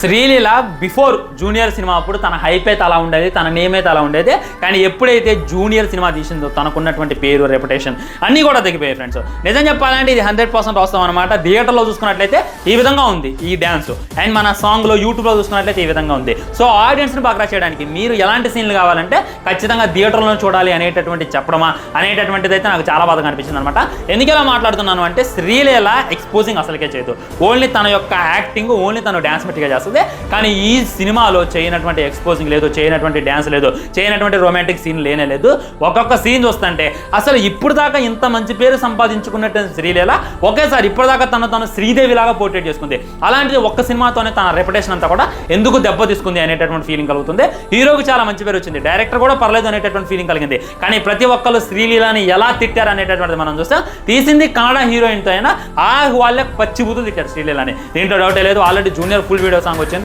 Sreeleela before junior cinema అప్పుడు తన hype అయితే అలా ఉండేది తన నేమ్ అయితే అలా ఉండేది. కానీ ఎప్పుడైతే జూనియర్ సినిమా తీసిందో తనకున్నటువంటి పేరు రెప్యుటేషన్ అన్నీ కూడా తగ్గిపోయాయి ఫ్రెండ్స్ నిజం చెప్పాలంటే ఇది హండ్రెడ్ పర్సెంట్ వస్తాం అనమాట థియేటర్లో చూసుకున్నట్లయితే ఈ విధంగా ఉంది ఈ డ్యాన్స్ అండ్ మన సాంగ్లో యూట్యూబ్లో చూసుకున్నట్లయితే ఈ విధంగా ఉంది. సో ఆడియన్స్ని బాగా చేయడానికి మీరు ఎలాంటి సీన్లు కావాలంటే ఖచ్చితంగా థియేటర్లో చూడాలి అనేటటువంటి చెప్పడమా అనేటటువంటిది అయితే నాకు చాలా బాధగా అనిపించింది అనమాట ఎందుకు ఇలా మాట్లాడుతున్నాను అంటే శ్రీలీల ఎక్స్పోజింగ్ అసలుకే చేయదు. ఓన్లీ తన యొక్క యాక్టింగ్ ఓన్లీ తను డ్యాన్స్ మెట్టిగా చేస్తుంది. కానీ ఈ సినిమాలో చేయనటువంటి ఎక్స్పోజింగ్ లేదు చేయనటువంటి డ్యాన్స్ లేదు చేయనటువంటి రొమాంటిక్ సీన్ లేనే లేదు. ఒక్కొక్క సీన్ చూస్తుంటే అసలు ఇప్పుడు దాకా ఇంత మంచి పేరు సంపాదించుకున్నట్టు శ్రీలీల ఒకేసారి ఇప్పటిదాకా తను తను శ్రీదేవి లాగా పోర్ట్రేట్ చేసుకుంది. అలాంటిది ఒక్క సినిమాతోనే తన రెప్యుటేషన్ అంతా కూడా ఎందుకు దెబ్బ తీసుకుంది అనేటటువంటి ఫీలింగ్ కలుగుతుంది. హీరోకి చాలా మంచి పేరు వచ్చింది. డైరెక్టర్ కూడా పర్లేదు అనేటటువంటి ఫీలింగ్ కలిగింది. కానీ ప్రతి ఒక్కరు శ్రీలీలని ఎలా తిట్టారు అనేటటువంటిది మనం చూస్తే తీసింది కన్నడ హీరోయిన్తో అయినా ఆ వాళ్ళే పచ్చి బూతులు తిట్టారు శ్రీలీలని. దీంట్లో డౌటే లేదు. Already junior full video song వచ్చింది